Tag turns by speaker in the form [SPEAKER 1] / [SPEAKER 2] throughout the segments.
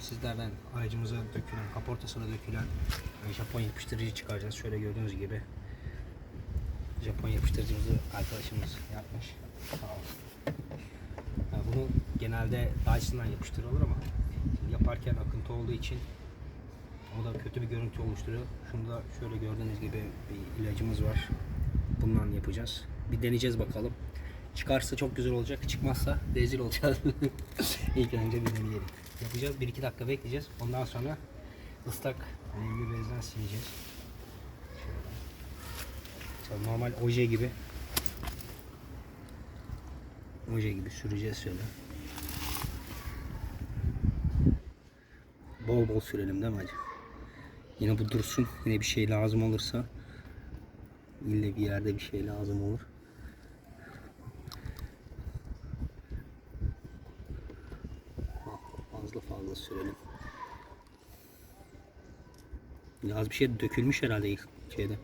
[SPEAKER 1] Sizlerden aracımıza dökülen, kaportasına dökülen Japon yapıştırıcı çıkaracağız. Şöyle gördüğünüz gibi Japon yapıştırıcımızı arkadaşımız yapmış. Sağ. Yani bunu genelde Dyson'dan yapıştırılır ama yaparken akıntı olduğu için o da kötü bir görüntü oluşturuyor. Şunda şöyle gördüğünüz gibi bir ilacımız var. Bundan yapacağız. Bir deneyeceğiz bakalım. Çıkarsa çok güzel olacak. Çıkmazsa rezil olacağız. İlk önce bir deneyelim. Yapacağız. 1-2 dakika bekleyeceğiz. Ondan sonra ıslak nemli bezden sileceğiz. Şöyle. Normal oje gibi. Oje gibi süreceğiz şöyle. Bol bol sürelim değil mi hacı? Yine bu dursun. Yine bir şey lazım olursa ille bir yerde bir şey lazım olur. Fazla fazla sürelim. Az bir şey dökülmüş herhalde ilk şeyde.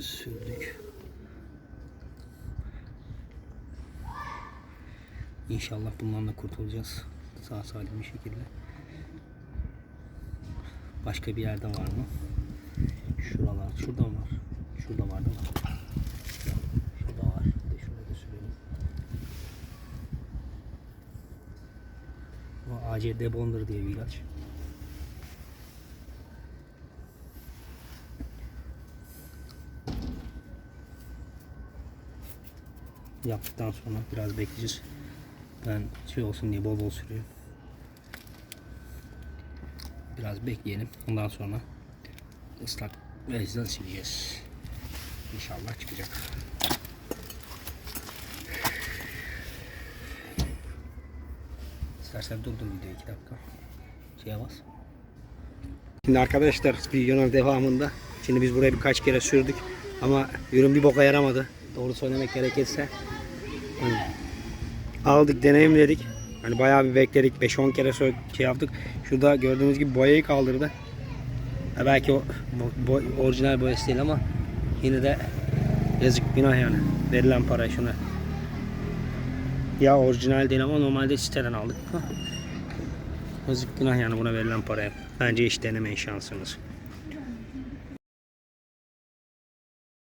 [SPEAKER 1] Sürdük. İnşallah bundan da kurtulacağız. Sağ salim bir şekilde. Başka bir yerde var mı? Şuralar. Şurada var? Şurada var değil mi? Şurada var. De şurada da sürelim. Bu ACD Bonder diye bir ilaç. Yaptıktan sonra biraz bekleyeceğiz. Ben şey olsun diye bol bol sürüyorum. Biraz bekleyelim. Ondan sonra ıslak bezden sileceğiz. İnşallah çıkacak. İstersen durdur videoyu 2 dakika. Şeye bas. Şimdi arkadaşlar videonun devamında şimdi biz buraya birkaç kere sürdük ama ürün bir boka yaramadı. Doğru söylemek gerekirse. Aldık deneyimledik. Hani bayağı bir bekledik. 5-10 kere şey yaptık. Şurada gördüğünüz gibi boyayı kaldırdı. Ha belki o bo- boy- orijinal boyası değil ama yine de yazık günah yani. Verilen para şuna. Ya orijinal değil ama normalde siteden aldık. Yazık günah yani buna verilen paraya. Bence hiç denemeyin şansınız.